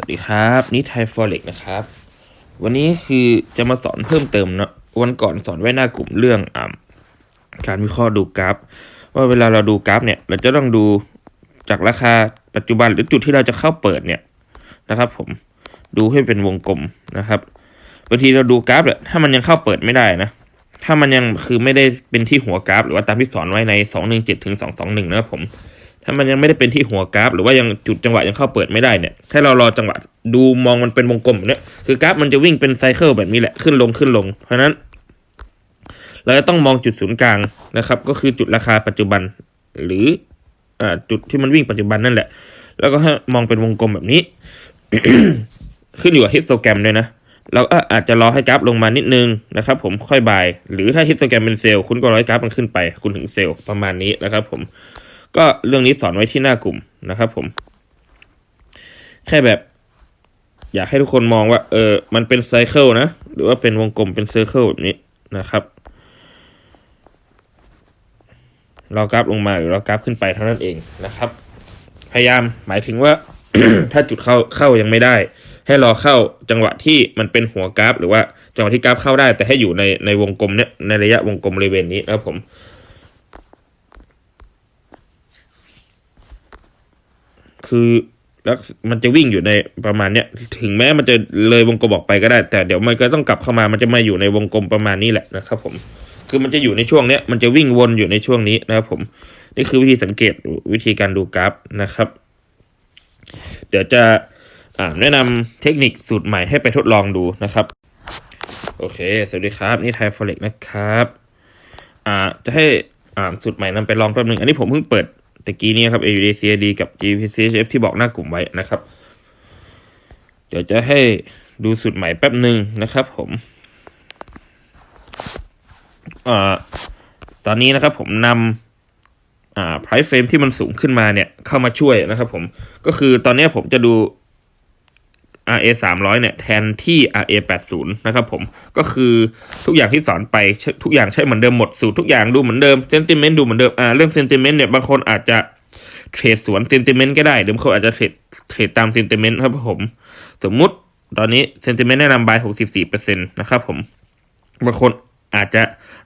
สวัสดีครับนี่ไทยฟอเร็กนะครับ วันนี้คือจะมาสอนเพิ่มเติมเนอะวันก่อนสอนไว้หน้ากลุ่มเรื่องอ่าการวิเคราะห์ดูกราฟ ว่าเวลาเราดูกราฟเนี่ย เราจะต้องดูจากราคาปัจจุบันหรือจุดที่เราจะเข้าเปิดเนี่ยนะครับ ผมดูให้เป็นวงกลมนะครับบางทีเราดูกราฟเนี่ยถ้ามันยังเข้าเปิดไม่ได้นะถ้ามันยังคือไม่ได้เป็นที่หัวกราฟ หรือว่าตามที่สอนไว้ในสองหนึ่งเจ็ดถึงสองสองหนึ่งนะครับผม ถ้ามันยังไม่ได้เป็นที่หัวกราฟ หรือว่ายังจุดจังหวะยังเข้าเปิดไม่ได้เนี่ยถ้าเรารอจังหวะดูมองมันเป็นวงกลมเนี้ยคือกราฟมันจะวิ่งเป็นไซเคิลแบบนี้แหละขึ้นลงขึ้นลง เพราะนั้น เราจะต้องมองจุดศูนย์กลางนะครับ ก็คือจุดราคาปัจจุบัน หรืออ่าจุดที่มันวิ่งปัจจุบันนั่นแหละ แล้วก็ให้มองเป็นวงกลมแบบนี้ ขึ้นอยู่กับฮิสโตแกรมด้วยนะเราก็อาจจะรอให้กราฟลงมานิดนึงนะครับ ผมค่อยบาย หรือถ้าฮิสโตแกรมเป็นเซลล์คุณก็ร้อให้กราฟมันขึ้นไป คุณถึงเซลล์ประมาณนี้นะครับ ผม ก็เรื่องนี้สอนไว้ที่หน้ากลุ่มนะครับผม แค่แบบ อยากให้ทุกคนมองว่า เออ มันเป็นไซเคิลนะ หรือว่าเป็นวงกลมเป็นเซอร์เคิลแบบนี้นะครับ เรากราฟลงมาหรือเรากราฟขึ้นไปเท่านั้นเองนะครับ พยายามหมายถึงว่า ถ้าจุดเข้าเข้ายังไม่ได้ ให้รอเข้าจังหวะที่มันเป็นหัวกราฟ หรือว่าจังหวะที่กราฟเข้าได้ แต่ให้อยู่ในในวงกลมเนี้ยในระยะวงกลมบริเวณนี้นะครับผม คือแล้วมันจะวิ่งอยู่ในประมาณเนี้ยถึงแม้มันจะเลยวงกลมออกไปก็ได้ แต่เดี๋ยวมันก็ต้องกลับเข้ามามันจะมาอยู่ในวงกลมประมาณนี้แหละนะครับผมคือมันจะอยู่ในช่วงเนี้ยมันจะวิ่งวนอยู่ในช่วงนี้นะครับผม นี่คือวิธีสังเกตวิธีการดูกราฟนะครับ เดี๋ยวจะแนะนำเทคนิคสูตรใหม่ให้ไปทดลองดูนะครับ โอเค สวัสดีครับ นี่ไทยฟอเร็กนะครับ อ่าจะให้อ่าสูตรใหม่นำไปลองแป๊บนึง อันนี้ผมเพิ่งเปิด ตะกี้นี้ครับ AUD CAD กับ GPCHF ที่บอกหน้ากลุ่มไว้นะครับ เดี๋ยวจะให้ดูสูตรใหม่แป๊บหนึ่งนะครับผมอตอนนี้นะครับผมนำอ่า price frame ที่มันสูงขึ้นมาเนี่ยเข้ามาช่วยนะครับผมก็คือตอนนี้ผมจะดู RA 300เนี่ยแทนที่ RA 80นะครับผมก็คือทุกอย่างที่สอนไปทุกอย่างใช้เหมือนเดิมหมดสูตรทุกอย่างดูเหมือนเดิมเซนติเมนต์ดูเหมือนเดิมอ่าเรื่องเซนติเมนต์เนี่ยบางคนอาจจะเทรดสวนเซนติเมนต์ก็ได้หรือบางคนอาจจะเทรดเทรดตามเซนติเมนต์ครับผมสมมุติตอนนี้เซนติเมนต์แนะนำบาย64%นะครับผมบางคนอาจจะ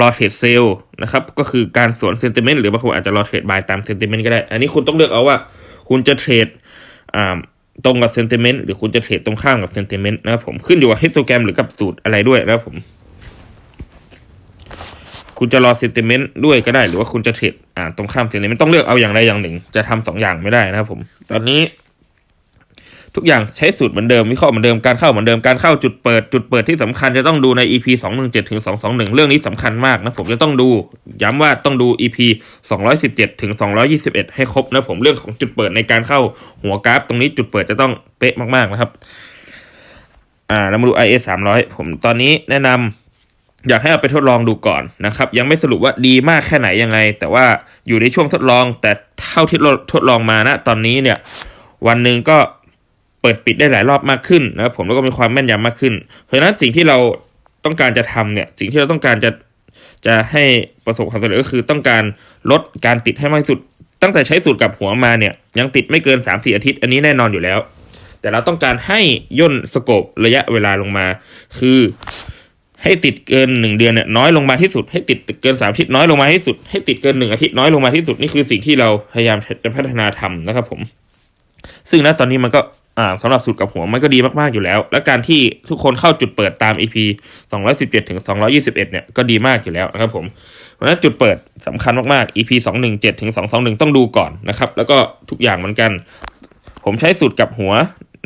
รอเทรดเซลล์นะครับก็คือการสวนเซนติเมนต์หรือบางคนอาจจะรอเทรดบายตามเซนติเมนต์ก็ได้ อันนี้คุณต้องเลือกเอาว่า คุณจะเทรดอ่า ตรงกับเซนติเมนต์หรือคุณจะเทรดตรงข้ามกับเซนติเมนต์นะครับผมขึ้นอยู่กับฮิสโตแกรมหรือกับสูตรอะไรด้วยนะครับผม คุณจะรอเซนติเมนต์ด้วยก็ได้ หรือว่าคุณจะเทรดอ่าตรงข้ามเซนติเมนต์ต้องเลือกเอาอย่างใดอย่างหนึ่ง จะทำสองอย่างไม่ได้นะครับผม ตอนนี้ ทุกอย่างใช้สูตรเหมือนเดิมวิเคราะห์เหมือนเดิมการเข้าเหมือนเดิมการเข้าจุดเปิดจุดเปิดที่สำคัญจะต้องดูใน EP สองหนึ่งเจ็ดถึงสองสองหนึ่งเรื่องนี้สำคัญมากนะผมจะต้องดูย้ำว่าต้องดู EP สองร้อยสิบเจ็ดถึงสองร้อยี่สิบเอ็ดให้ครบนะผมเรื่องของจุดเปิดในการเข้าหัวกราฟ ตรงนี้จุดเปิดจะต้องเป๊ะมากๆนะครับอ่าเรามาดู IA สามร้อยผมตอนนี้แนะนำอยากให้เอาไปทดลองดูก่อนนะครับ ยังไม่สรุปว่าดีมากแค่ไหนยังไง แต่ว่าอยู่ในช่วงทดลองแต่เท่าที่ทดลองมานะตอนนี้เนี่ย วันหนึ่งก็ เปิดปิดได้หลายรอบมากขึ้นนะครับผมแล้วก็มีความแม่นยำมากขึ้น เพราะฉะนั้นสิ่งที่เราต้องการจะทำเนี่ยสิ่งที่เราต้องการจะจะให้ประสบความสำเร็จก็คือต้องการลดการติดให้มากที่สุด ตั้งแต่ใช้สูตรกับหัวมาเนี่ยยังติดไม่เกิน3าสี่อาทิตย์ อันนี้แน่นอนอยู่แล้ว แต่เราต้องการให้ย่นสโกประยะเวลาลงมา คือให้ติดเกินหนึ่งเดือนเนี่ยน้อยลงมาที่สุด ให้ติดเกินสามอาทิตย์น้อยลงมาที่สุด ให้ติดเกินหนึ่งอาทิตย์น้อยลงมาที่สุดนี่คือสิ่งที่เราพยายามจะพัฒนาทำนะครับผม ซึ่งณตอนนี้มันก็ อ่าสำหรับสูตรกับหัวมันก็ดีมากๆอยู่แล้ว และการที่ทุกคนเข้าจุดเปิดตาม EP 217ถึง221เนี่ยก็ดีมากอยู่แล้วนะครับผมเพราะฉะนั้นจุดเปิดสำคัญมากๆ EP 217ถึง221 ต้องดูก่อนนะครับ แล้วก็ทุกอย่างเหมือนกัน ผมใช้สูตรกับหัว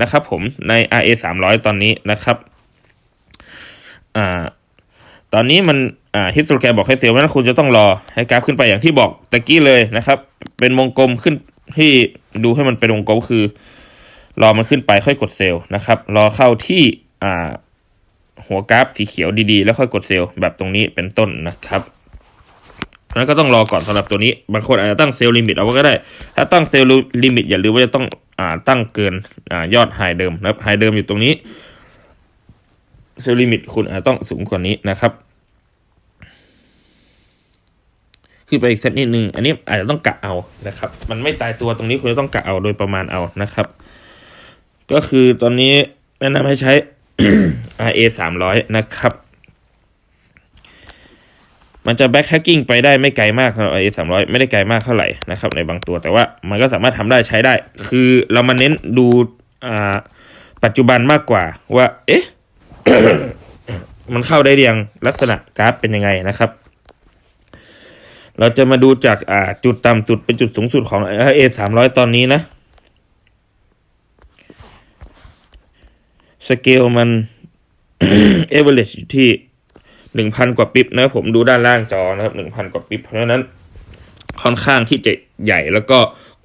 นะครับ ผมใน RA 300 ตอนนี้นะครับอ่าตอนนี้มันอ่าฮิสโตแกรมบอกให้เซลล์นั้นคุณจะต้องรอให้กราฟขึ้นไปอย่างที่บอกตะกี้เลยนะครับ เป็นวงกลมขึ้นที่ดูให้มันเป็นวงกลมคือ รอมันขึ้นไปค่อยกดเซลล์นะครับ รอเข้าที่อ่าหัวกราฟสีเขียวดีๆ แล้วค่อยกดเซลล์แบบตรงนี้เป็นต้นนะครับนั้นก็ต้องรอก่อนสำหรับตัวนี้ บางคนอาจจะตั้งเซลล์ลิมิตเอาไว้ก็ได้ ถ้าตั้งเซลล์ลิมิตอย่าลืมว่าจะต้องอ่าตั้งเกินอ่ายอดไฮเดิมนะครับไฮเดิมอยู่ตรงนี้เซลล์ลิมิตคุณอาจต้องสูงกว่านี้นะครับขึ้นไปอีกเซตนิดนึง อันนี้อาจจะต้องกะเอานะครับ มันไม่ตายตัวตรงนี้คุณจะต้องกะเอาโดยประมาณเอานะครับ ก็คือตอนนี้แนะนำให้ใช้ RA สามร้อยนะครับ มันจะแบ็คแฮกกิ้งไปได้ไม่ไกลมากสำหรับ RA สามร้อยไม่ได้ไกลมากเท่าไหร่นะครับ ในบางตัวแต่ว่ามันก็สามารถทำได้ใช้ได้ คือเรามาเน้นดูปัจจุบันมากกว่า ว่า เอ๊ะ มันเข้าได้เรียงลักษณะกราฟเป็นยังไงนะครับเราจะมาดูจากจุดต่ำสุดเป็นจุดสูงสุดของ RA สามร้อยตอนนี้นะ สเกลมันเอเวอเรอยู่ที่หนึ่งพันกว่าปิ๊บนะครับผมดูด้านล่างจอนะครับหนึ่งพันกว่าปิ๊บเพราะฉะนั้นค่อนข้างที่จะใหญ่แล้วก็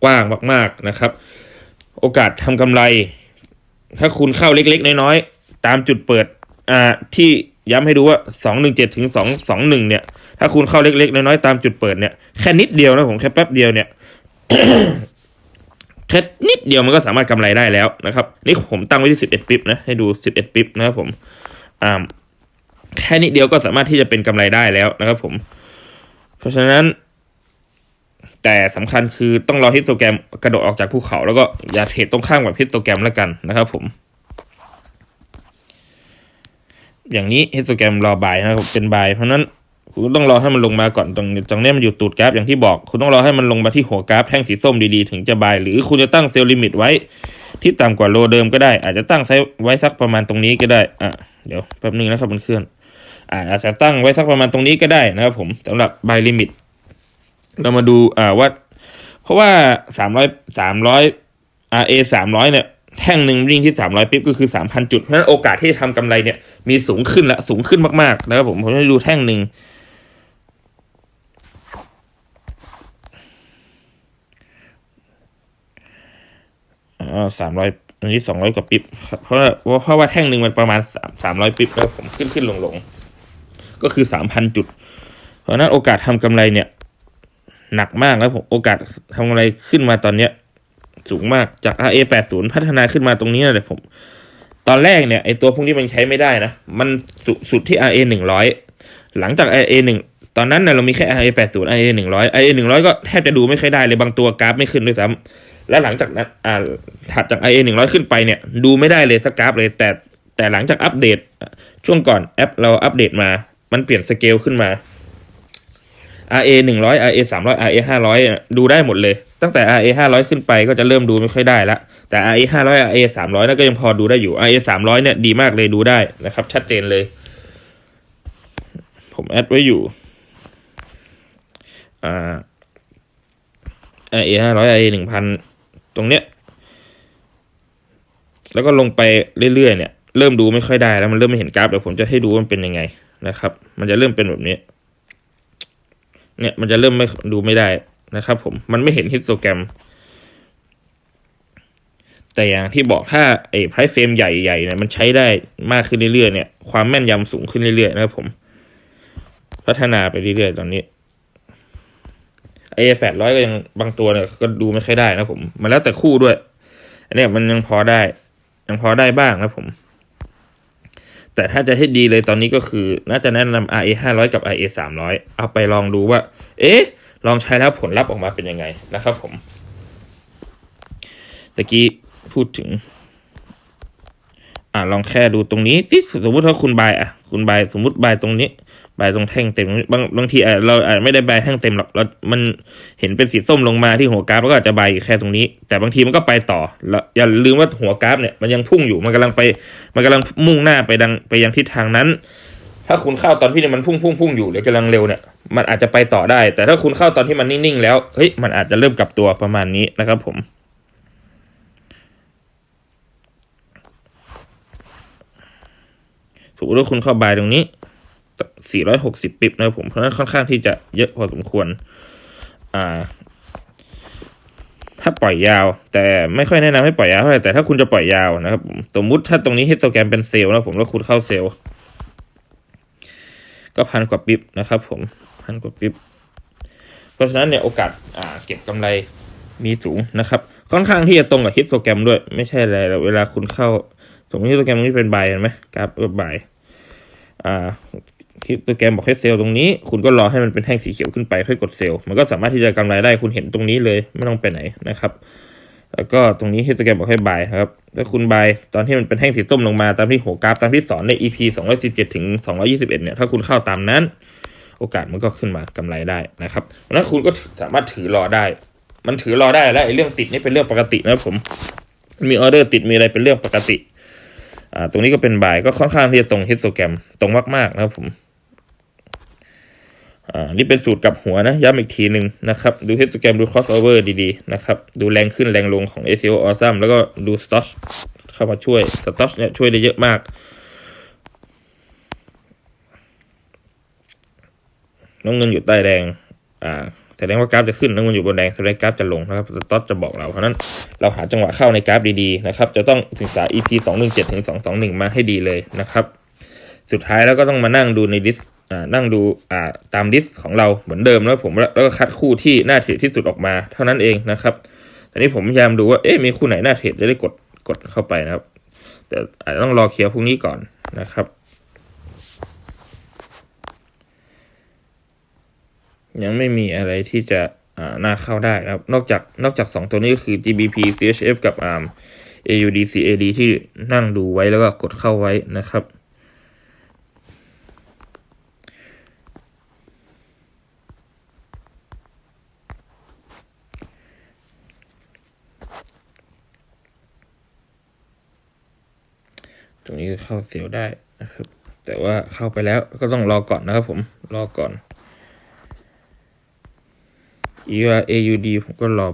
กว้างมากๆนะครับ โอกาสทำกำไร ถ้าคุณเข้าเล็กๆ น้อยๆ ตามจุดเปิดอ่าที่ย้ำให้ดูว่าสองหนึ่งเจ็ดถึงสองสองหนึ่งเนี่ย ถ้าคุณเข้าเล็กๆ น้อยๆ ตามจุดเปิดเนี่ย แค่นิดเดียวนะผมแค่แป๊บเดียวเนี่ย แค่นิดเดียวมันก็สามารถกำไรได้แล้วนะครับ นี่ผมตั้งไว้ที่สิบเอ็ดปิ๊บนะ ให้ดูสิบเอ็ดปิ๊บนะครับผมอ่าแค่นิดเดียวก็สามารถที่จะเป็นกำไรได้แล้วนะครับผม เพราะฉะนั้น แต่สำคัญคือต้องรอฮิสโตแกรมกระโดดออกจากภูเขาแล้วก็อย่าเทรดตรงข้ามกับฮิสโตแกรมแล้วกันนะครับผมอย่างนี้ฮิสโตแกรมรอบายนะครับเป็นบายเพราะฉะนั้น คุณต้องรอให้มันลงมาก่อนตรงตรงนี้มันอยู่ตูดกราฟอย่างที่บอก คุณต้องรอให้มันลงมาที่หัวกราฟแท่งสีส้มดีๆ ถึงจะบาย หรือคุณจะตั้งเซลล์ลิมิตไว้ ที่ต่ำกว่าโลเดิมก็ได้ อาจจะตั้งไว้สักประมาณตรงนี้ก็ได้อะเดี๋ยวแป๊บนึงนะครับมันเคลื่อนอ่าอาจจะตั้งไว้สักประมาณตรงนี้ก็ได้นะครับผมสำหรับบายลิมิตเรามาดูอ่าว่า เพราะว่าสามร้อยสามร้อยอาเอสามร้อยเนี่ยแท่งหนึ่งวิ่งที่สามร้อยปิ๊บก็คือสามพันจุด เพราะฉะนั้นโอกาสที่จะทำกำไรเนี่ยมีสูงขึ้นละสูงขึ้นมากๆนะครับผมผมจะดูแท่งหนึ่ง สามร้อยอันนี้สองร้อยกว่าปิ๊บเพราะว่าเพราะว่าแท่งหนึ่งมันประมาณสามสามร้อยปิ๊บแล้วผมขึ้นขึ้นลงลงก็คือสามพันจุด เพราะนั้นโอกาสทำกำไรเนี่ย หนักมากแล้วผมโอกาสทำกำไรขึ้นมาตอนเนี้ย สูงมากจาก RA 8 0พัฒนาขึ้นมาตรงนี้นะแต่ผม ตอนแรกเนี่ยไอตัวพวกนี้มันใช้ไม่ได้นะ มันสุสุดที่ RA 100 หลังจาก RA 1ตอนนั้นเนี่ยเรามีแค่ RA 8 0 RA 100 RA 100 ก็แทบจะดูไม่ค่อยได้เลยบางตัวกราฟไม่ขึ้นด้วยซ้ำ และหลังจากนั้นอ่าถัดจาก RA 100 ขึ้นไปเนี่ย ดูไม่ได้เลยสกราฟเลย แต่แต่หลังจากอัปเดต ช่วงก่อนแอปเราอัปเดตมา มันเปลี่ยนสเกลขึ้นมา RA หนึ่งร้อย RA สามร้อย RA ห้าร้อยดูได้หมดเลย ตั้งแต่ RA ห้าร้อยขึ้นไปก็จะเริ่มดูไม่ค่อยได้ละ แต่ RA ห้าร้อย RA สามร้อยนั่นก็ยังพอดูได้อยู่ RA สามร้อยเนี่ยดีมากเลยดูได้นะครับ ชัดเจนเลย ผมแอดไว้อยู่อ่า RA ห้าร้อย RA หนึ่งพัน ตรงเนี้ย แล้วก็ลงไปเรื่อยๆเนี่ย เริ่มดูไม่ค่อยได้แล้วมันเริ่มไม่เห็นกราฟเดี๋ยวผมจะให้ดูมันเป็นยังไงนะครับ มันจะเริ่มเป็นแบบนี้ เนี่ยมันจะเริ่มไม่ดูไม่ได้นะครับ ผมมันไม่เห็นฮิสโตแกรม แต่อย่างที่บอกถ้าไอ้ไพรเฟรมใหญ่ๆเนี่ยมันใช้ได้มากขึ้นเรื่อยๆเนี่ย ความแม่นยำสูงขึ้นเรื่อยๆนะครับผม พัฒนาไปเรื่อยๆตอนนี้ ไอ้แปดร้อยก็ยังบางตัวเนี่ยก็ดูไม่ค่อยได้นะผม มันแล้วแต่คู่ด้วย อันนี้มันยังพอได้ ยังพอได้บ้างนะผม แต่ถ้าจะให้ดีเลยตอนนี้ก็คือ น่าจะแนะนำ RA 500 กับ RA 300 เอาไปลองดูว่า เอ๊ะ ลองใช้แล้วผลลัพธ์ออกมาเป็นยังไงนะครับผมตะกี้พูดถึง อ่าลองแค่ดูตรงนี้สิสมมติถ้าคุณบายอะ คุณบายสมมติบายตรงนี้ บายตรงแท่งเต็มบางบางทีอะเราอาจไม่ได้บายแท่งเต็มหรอกเรามันเห็นเป็นสีส้มลงมาที่หัวกราฟแล้วก็อาจจะบายอยู่แค่ตรงนี้ แต่บางทีมันก็ไปต่อแล้วอย่าลืมว่าหัวกราฟเนี่ยมันยังพุ่งอยู่มันกำลังไป มันกำลังมุ่งหน้าไปดังไปยังทิศทางนั้น ถ้าคุณเข้าตอนที่มันพุ่งพุ่งพุ่งอยู่หรือกำลังเร็วเนี่ยมันอาจจะไปต่อได้ แต่ถ้าคุณเข้าตอนที่มันนิ่งๆแล้วเฮ้ยมันอาจจะเริ่มกลับตัวประมาณนี้นะครับผมสมมติว่าคุณเข้าบายตรงนี้ 460 ปิบนะครับผม เพราะฉะนั้นค่อนข้างที่จะเยอะพอสมควร อ่า ถ้าปล่อยยาว แต่ไม่ค่อยแนะนำให้ปล่อยยาวเท่าไหร่แต่ถ้าคุณจะปล่อยยาวนะครับผมสมมุติถ้าตรงนี้ฮิตโตแกรมเป็นเซลล์นะผมแล้วคุณเข้าเซลล์ ก็พันกว่าปิบนะครับ ผมพันกว่าปิบเพราะฉะนั้นเนี่ยโอกาสอ่าเก็บกำไรมีสูงนะครับ ค่อนข้างที่จะตรงกับฮิตโตแกรมด้วย ไม่ใช่อะไรเวลาคุณเข้า สมมติฮิตโตแกรมนี้เป็นใบเห็นไหมกราฟเออบายอ่า คิปโปรแกรมบอกให้เซลล์ตรงนี้ คุณก็รอให้มันเป็นแท่งสีเขียวขึ้นไปค่อยกดเซลล์มันก็สามารถที่จะกำไรได้คุณเห็นตรงนี้เลยไม่ต้องไปไหนนะครับ แล้วก็ตรงนี้ฮิสโตแกรมบอกให้บายครับถ้าคุณบายตอนที่มันเป็นแท่งสีส้มลงมาตามที่หัวกราฟตามที่สอนใน EP 217ถึง221เนี่ยถ้าคุณเข้าตามนั้น โอกาสมันก็ขึ้นมากำไรได้นะครับเพราะนั้นคุณก็สามารถถือรอได้ มันถือรอได้แล้วไอ้เรื่องติดนี่เป็นเรื่องปกตินะครับผมมีออเดอร์ติดมีอะไรเป็นเรื่องปกติอ่าตรงนี้ก็เป็นบายก็ค่อนข้างที่จะตรงฮิสโตแกรมตรงมากๆนะครับผม อ่านี่เป็นสูตรกับหัวนะ ย้ำอีกทีหนึ่งนะครับ ดูฮิสแกรมดู crossover ดีๆ นะครับ ดูแรงขึ้นแรงลงของ ACO Awesome แล้วก็ดู Stoch เข้ามาช่วย Stoch เนี่ยช่วยได้เยอะมาก น้ำเงินอยู่ใต้แดง อ่าแสดงว่ากราฟจะขึ้นน้ำเงินอยู่บนแดงแสดงกราฟจะลงนะครับสต็อตจะบอกเราเพราะนั้นเราหาจังหวะเข้าในกราฟดีๆนะครับ จะต้องศึกษา EP 2 1 7ถึง2 2 1 มาให้ดีเลยนะครับ สุดท้ายแล้วก็ต้องมานั่งดูในดิส นั่งดูาตามดิสต์ของเราเหมือนเดิมแล้วผมแล้วก็คัดคู่ที่น่าเทรดที่สุดออกมา เท่านั้นเองนะครับตอนนี้ผมพยายามดูว่าเอ๊ะมีคู่ไหนน่าเทรดจะได้กดกดเข้าไปนะครับ แต่อาจจะต้องรอเคลียร์พรุ่งนี้ก่อนนะครับ ยังไม่มีอะไรที่จะน่าเข้าได้นะครับ นอกจากนอกจากสองตัวนี้ก็คือ GBP CHF กับ ARM AUD CAD ที่นั่งดูไว้แล้วก็กดเข้าไว้นะครับ ตรงนี้ก็เข้าเสียวได้นะครับ แต่ว่าเข้าไปแล้วก็ต้องรอก่อนนะครับผมรอก่อน EUR AUD ผมก็รอ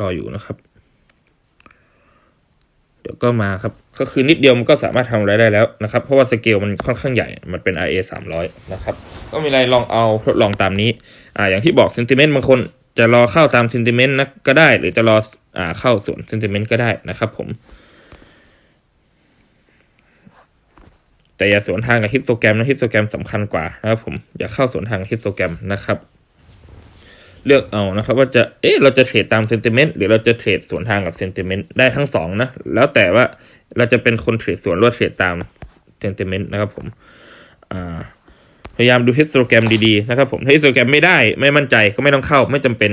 รออยู่นะครับ เดี๋ยวก็มาครับ ก็คือนิดเดียวมันก็สามารถทำอะไรได้แล้วนะครับ เพราะว่าสเกลมันค่อนข้างใหญ่ มันเป็น RA 300 นะครับ ก็มีอะไรลองเอาทดลองตามนี้ อ่า อย่างที่บอกเซนติเมนต์บางคนจะรอเข้าตามเซนติเมนต์นะก็ได้ หรือจะรออ่าเข้าส่วนเซนติเมนต์ก็ได้นะครับผม แต่อย่าสวนทางกับฮิสโตแกรมนะฮิสโตแกรมสำคัญกว่านะครับผมอย่าเข้าสวนทางฮิสโตแกรมนะครับ เลือกเอานะครับ ว่าจะเอ๊ะเราจะเทรดตามเซนติเมนต์หรือเราจะเทรดสวนทางกับเซนติเมนต์ได้ทั้งสองนะแล้วแต่ว่าเราจะเป็นคนเทรดสวนหรือเทรดตามเซนติเมนต์นะครับผมอ่าพยายามดูฮิสโตแกรมดีๆนะครับผมถ้าฮิสโตแกรมไม่ได้ไม่มั่นใจก็ไม่ต้องเข้าไม่จำเป็น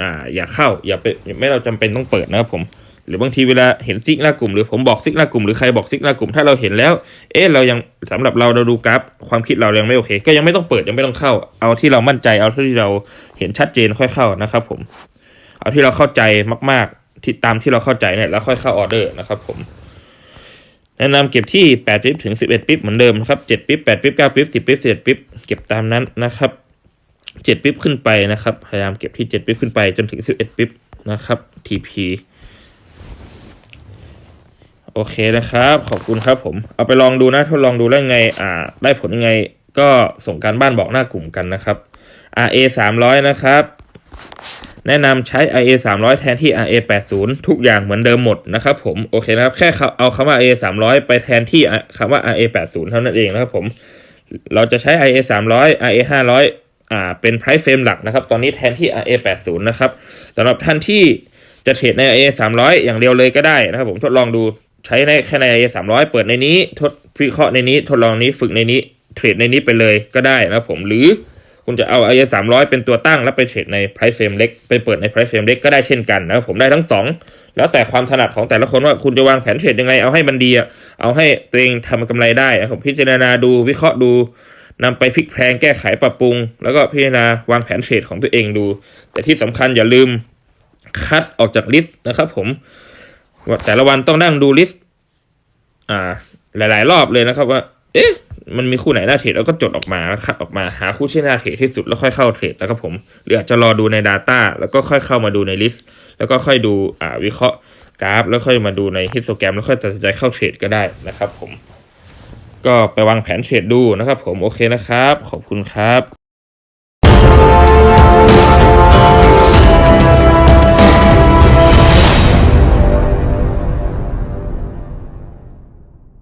อ่าอย่าเข้าอย่าไปไม่เราจำเป็นต้องเปิดนะครับผม หรือบางทีเวลาเห็นซิกหน้ากลุ่มหรือผมบอกซิกหน้ากลุ่มหรือใครบอกซิกหน้ากลุ่มถ้าเราเห็นแล้ว เอ๊ะเรายังสำหรับเราเราดูกราฟความคิดเรายังไม่โอเค ก็ยังไม่ต้องเปิดยังไม่ต้องเข้า เอาที่เรามั่นใจเอาที่เราเห็นชัดเจนค่อยเข้านะครับ ผม เอาที่เราเข้าใจมาก ๆ ที่ตามที่เราเข้าใจเนี่ยแล้วค่อยเข้าออเดอร์นะครับ ผมแนะนำเก็บที่8ปิ๊บถึง 11ปิ๊บเหมือนเดิมนะครับ7ปิ๊บ8ปิ๊บ9ปิ๊บ10ปิ๊บ11ปิ๊บเก็บตามนั้นนะครับ7ปิ๊บขึ้นไปนะครับ พยายามเก็บที่7ปิ๊บขึ้นไปจนถึง 11ปิ๊บนะครับ TP โอเคนะครับ ขอบคุณครับผม เอาไปลองดูนะทดลองดูแล้วไง อ่า ได้ผลยังไง ก็ส่งการบ้านบอกหน้ากลุ่มกันนะครับ RA 300 นะครับ แนะนำใช้ RA 300 แทนที่ RA 80ทุกอย่างเหมือนเดิมหมดนะครับผม โอเคนะครับ แค่เอาคำว่า RA 300 ไปแทนที่คำว่า RA 80เท่านั้นเองนะครับผม เราจะใช้ RA 300 RA 500 อ่า เป็น price frame หลักนะครับ ตอนนี้แทนที่ RA 80นะครับสำหรับท่านที่จะเทรดใน RA 300 อย่างเดียวเลยก็ได้นะครับผม ทดลองดู ใช้ในแค่ใน RA 300เปิดในนี้ ทดวิเคราะห์ในนี้ ทดลองนี้ฝึกในนี้ เทรดในนี้ไปเลยก็ได้นะผมหรือคุณจะเอา RA 300เป็นตัวตั้งแล้วไปเทรดใน price frame เล็กไปเปิดใน price frame เล็กก็ได้เช่นกันนะครับผมได้ทั้งสองแล้วแต่ความถนัดของแต่ละคนว่าคุณจะวางแผนเทรดยังไงเอาให้มันดีเอาให้ตัวเองทำกำไรได้นะครับพิจารณาดูวิเคราะห์ดูนำไปพลิกแพลงแก้ไขปรับปรุง แล้วก็พิจารณาวางแผนเทรดของตัวเองดู แต่ที่สำคัญอย่าลืมคัดออกจากลิสต์นะครับผม ว่าแต่ละวันต้องนั่งดูลิสต์อ่า หลาย ๆ รอบเลยนะครับว่า เอ๊ะ มันมีคู่ไหนน่าเทรดแล้วก็จดออกมาแล้วคัดออกมาหาคู่ที่น่าเทรดที่สุดแล้วค่อยเข้าเทรดนะครับผมหรืออาจจะรอดูใน Data แล้วก็ค่อยเข้ามาดูในลิสต์แล้วก็ค่อยดูอ่าวิเคราะห์กราฟ แล้วค่อยมาดูในฮิสโตแกรมแล้วค่อยตัดสินใจเข้าเทรดก็ได้นะครับ ผม ก็ไปวางแผนเทรดดูนะครับ ผมโอเคนะครับ ขอบคุณครับ